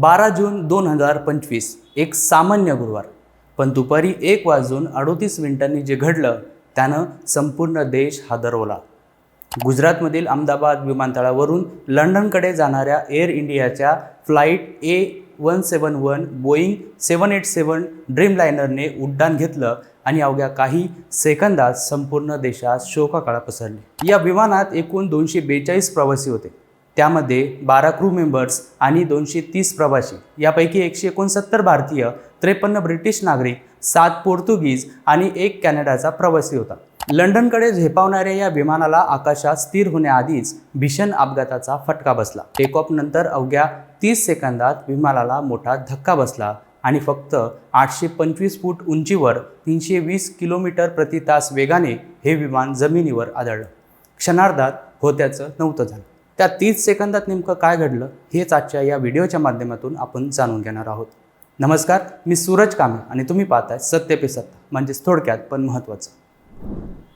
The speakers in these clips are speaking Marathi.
बारा जून दोन हजार पंचवीस एक सामान्य गुरुवार. पण दुपारी एक वाजून अडोतीस मिनिटांनी जे घडलं त्यानं संपूर्ण देश हादरवला गुजरातमधील अहमदाबाद विमानतळावरून लंडनकडे जाणाऱ्या एअर इंडियाच्या flight A one seven one Boeing seven eight seven ड्रीमलायनरने उड्डाण घेतलं आणि अवघ्या काही सेकंदात संपूर्ण देशात शोकाकाळा पसरली. या विमानात एकूण दोनशे बेचाळीस प्रवासी होते. त्यामध्ये बारा क्रू मेंबर्स आणि दोनशे तीस प्रवासी. यापैकी एकशे एकोणसत्तर भारतीय त्रेपन्न ब्रिटिश नागरिक सात पोर्तुगीज आणि एक कॅनडाचा प्रवासी होता. लंडनकडे झेपावणाऱ्या या विमानाला आकाशात स्थिर होण्याआधीच भीषण अपघाताचा फटका बसला. टेक ऑफ नंतर अवघ्या तीस सेकंदात विमानाला मोठा धक्का बसला आणि फक्त आठशे पंचवीस फूट उंचीवर तीनशे वीस किलोमीटर प्रति तास वेगाने हे विमान जमिनीवर आदळलं. क्षणार्धात होत्याचं नव्हतं झालं. त्या तीस सेकंदात नेमकं काय घडलं हेच आजच्या या व्हिडिओच्या माध्यमातून आपण जाणून घेणार आहोत. नमस्कार मी सूरज कामे आणि तुम्ही पाहताय सत्य पे सत्य म्हणजेच थोडक्यात पण महत्त्वाचं.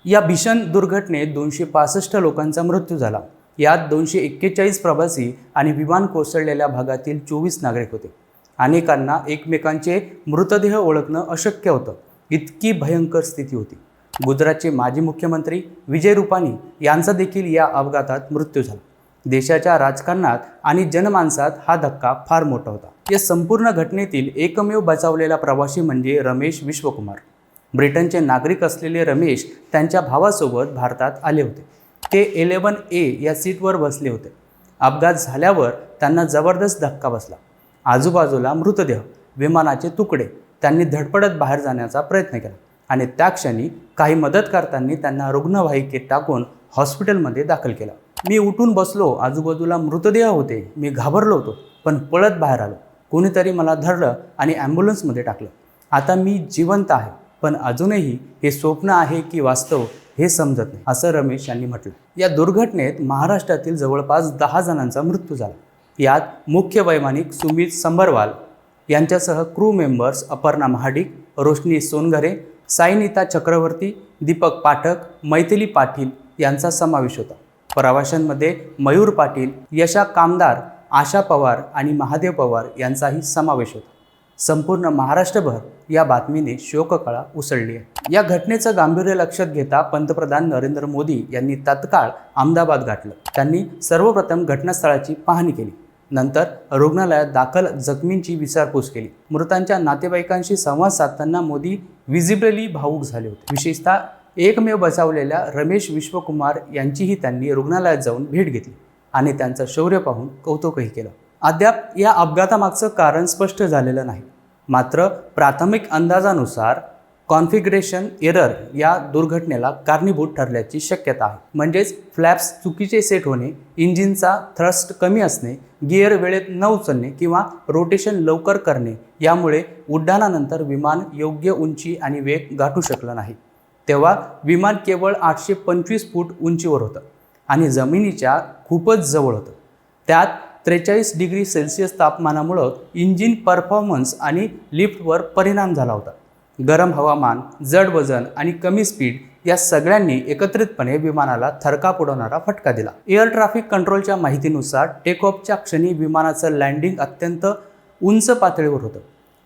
या भीषण दुर्घटनेत दोनशे पासष्ट लोकांचा मृत्यू झाला. यात दोनशे एक्केचाळीस प्रवासी आणि विमान कोसळलेल्या भागातील चोवीस नागरिक होते. अनेकांना एकमेकांचे मृतदेह ओळखणं अशक्य होतं. इतकी भयंकर स्थिती होती. गुजरातचे माजी मुख्यमंत्री विजय रुपानी यांचा देखील या अपघातात मृत्यू झाला. देशाच्या राजकारणात आणि जनमानसात हा धक्का फार मोठा होता. या संपूर्ण घटनेतील एकमेव बचावलेला प्रवासी म्हणजे रमेश विश्वकुमार. ब्रिटनचे नागरिक असलेले रमेश त्यांच्या भावासोबत भारतात आले होते. ते इलेवन ए या सीटवर बसले होते. अपघात झाल्यावर त्यांना जबरदस्त धक्का बसला. आजूबाजूला मृतदेह विमानाचे तुकडे त्यांनी धडपडत बाहेर जाण्याचा प्रयत्न केला आणि त्या क्षणी काही मदत करताना त्यांना रुग्णवाहिकेत टाकून हॉस्पिटलमध्ये दाखल केलं. मी उठून बसलो आजूबाजूला मृतदेह होते मी घाबरलो होतो पण पळत बाहेर आलो. कोणीतरी मला धरलं आणि ॲम्ब्युलन्समध्ये टाकलं. आता मी जिवंत आहे पण अजूनही हे स्वप्न आहे की वास्तव हे समजत नाही असं रमेश यांनी म्हटलं. या दुर्घटनेत महाराष्ट्रातील जवळपास दहा जणांचा मृत्यू झाला. यात मुख्य वैमानिक सुमित संबरवाल यांच्यासह क्रू मेंबर्स अपर्णा महाडिक रोशनी सोनघरे साईनिता चक्रवर्ती दीपक पाठक मैथिली पाटील यांचा समावेश होता. प्रवाशांमध्ये मयूर पाटील यशा कामदार आशा पवार आणि महादेव पवार यांचाही समावेश होता. संपूर्ण महाराष्ट्रभर या बातमीने शोककळा उसळली आहे. या घटनेचं गांभीर्य लक्षात घेता पंतप्रधान नरेंद्र मोदी यांनी तत्काळ अहमदाबाद गाठलं. त्यांनी सर्वप्रथम घटनास्थळाची पाहणी केली. नंतर रुग्णालयात दाखल जखमींची विचारपूस केली. मृतांच्या नातेवाईकांशी संवाद साधताना मोदी विजिबली भावूक झाले होते. विशेषतः एकमेव बचावलेल्या रमेश विश्वकुमार यांचीही त्यांनी रुग्णालयात जाऊन भेट घेतली आणि त्यांचं शौर्य पाहून कौतुकही केलं. अद्याप या अपघातामागचं कारण स्पष्ट झालेलं नाही. मात्र प्राथमिक अंदाजानुसार कॉन्फिगरेशन एरर या दुर्घटनेला कारणीभूत ठरल्याची शक्यता आहे. म्हणजेच फ्लॅप्स चुकीचे सेट होणे इंजिनचा थ्रस्ट कमी असणे गिअर वेळेत न उचलणे किंवा रोटेशन लवकर करणे यामुळे उड्डाणानंतर विमान योग्य उंची आणि वेग गाठू शकलं नाही. तेव्हा विमान केवळ आठशे पंचवीस फूट उंचीवर होतं आणि जमिनीच्या खूपच जवळ होतं. त्यात त्रेचाळीस डिग्री सेल्सिअस तापमानामुळं इंजिन परफॉर्मन्स आणि लिफ्टवर परिणाम झाला होता. गरम हवामान जड वजन आणि कमी स्पीड या सगळ्यांनी एकत्रितपणे विमानाला थरकाप उडवणारा फटका दिला. एअर ट्रॅफिक कंट्रोलच्या माहितीनुसार टेकऑफच्या क्षणी विमानाचं लँडिंग अत्यंत उंच पातळीवर होतं.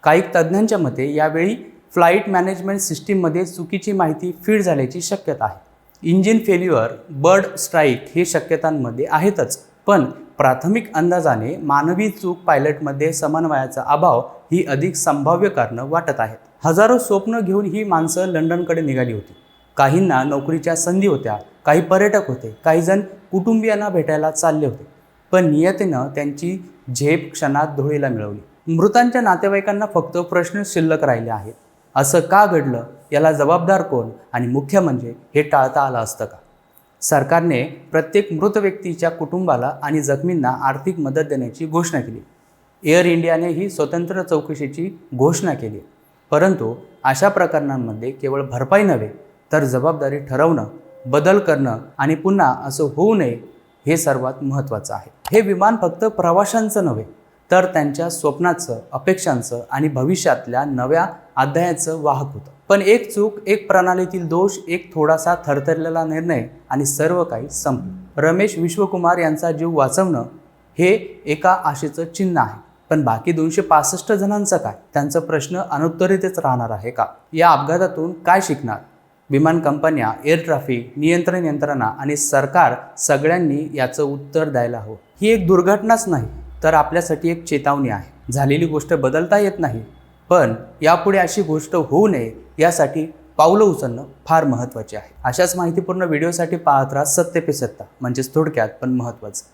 काही तज्ज्ञांच्या मते यावेळी फ्लाईट मॅनेजमेंट सिस्टीममध्ये चुकीची माहिती फीड झाल्याची शक्यता आहे. इंजिन फेल्युअर बर्ड स्ट्राईक हे शक्यतांमध्ये आहेतच पण प्राथमिक अंदाजाने मानवी चूक पायलटमध्ये समन्वयाचा अभाव ही अधिक संभाव्य कारणं वाटत आहेत. हजारो स्वप्न घेऊन ही माणसं लंडनकडे निघाली होती. काहींना नोकरीच्या संधी होत्या काही पर्यटक होते काही जण कुटुंबियांना भेटायला चालले होते पण नियतीनं त्यांची झेप क्षणात धुळीला मिळवली. मृतांच्या नातेवाईकांना फक्त प्रश्न शिल्लक राहिले आहेत. असं का घडलं? याला जबाबदार कोण? आणि मुख्य म्हणजे हे टाळता आलं असतं का? सरकारने प्रत्येक मृत व्यक्तीच्या कुटुंबाला आणि जखमींना आर्थिक मदत देण्याची घोषणा केली. एअर इंडियाने ही स्वतंत्र चौकशीची घोषणा केली. परंतु अशा प्रकरणांमध्ये केवळ भरपाई नव्हे तर जबाबदारी ठरवणं बदल करणं आणि पुन्हा असं होऊ नये हे सर्वात महत्त्वाचं आहे. हे विमान फक्त प्रवाशांचं नव्हे तर त्यांच्या स्वप्नाचं अपेक्षांचं आणि भविष्यातल्या नव्या अध्यायाचं वाहक होतं. पण एक चूक एक प्रणालीतील दोष एक थोडासा थरथरलेला निर्णय आणि सर्व काही संपलं. रमेश विश्वकुमार यांचा जीव वाचवणं हे एका आशेचं चिन्ह आहे. पण बाकी दोनशे पासष्ट जणांचं काय? त्यांचा प्रश्न अनुत्तरितच राहणार आहे का? या अपघातातून काय शिकणार? विमान कंपन्या एअर ट्रॅफिक नियंत्रण यंत्रणा आणि सरकार सगळ्यांनी याचं उत्तर द्यायला हवं. ही एक दुर्घटनाच नाही. तर आपल्यासाठी एक चेतावणी आहे. झालेली गोष्ट बदलता येत नाही. पण यापुढे अशी गोष्ट होऊ नये यासाठी पावलं उचलणं फार महत्त्वाचे आहे. अशाच माहितीपूर्ण व्हिडिओसाठी पाहत राहा सत्य पे सत्ता म्हणजेच थोडक्यात पण महत्त्वाचं.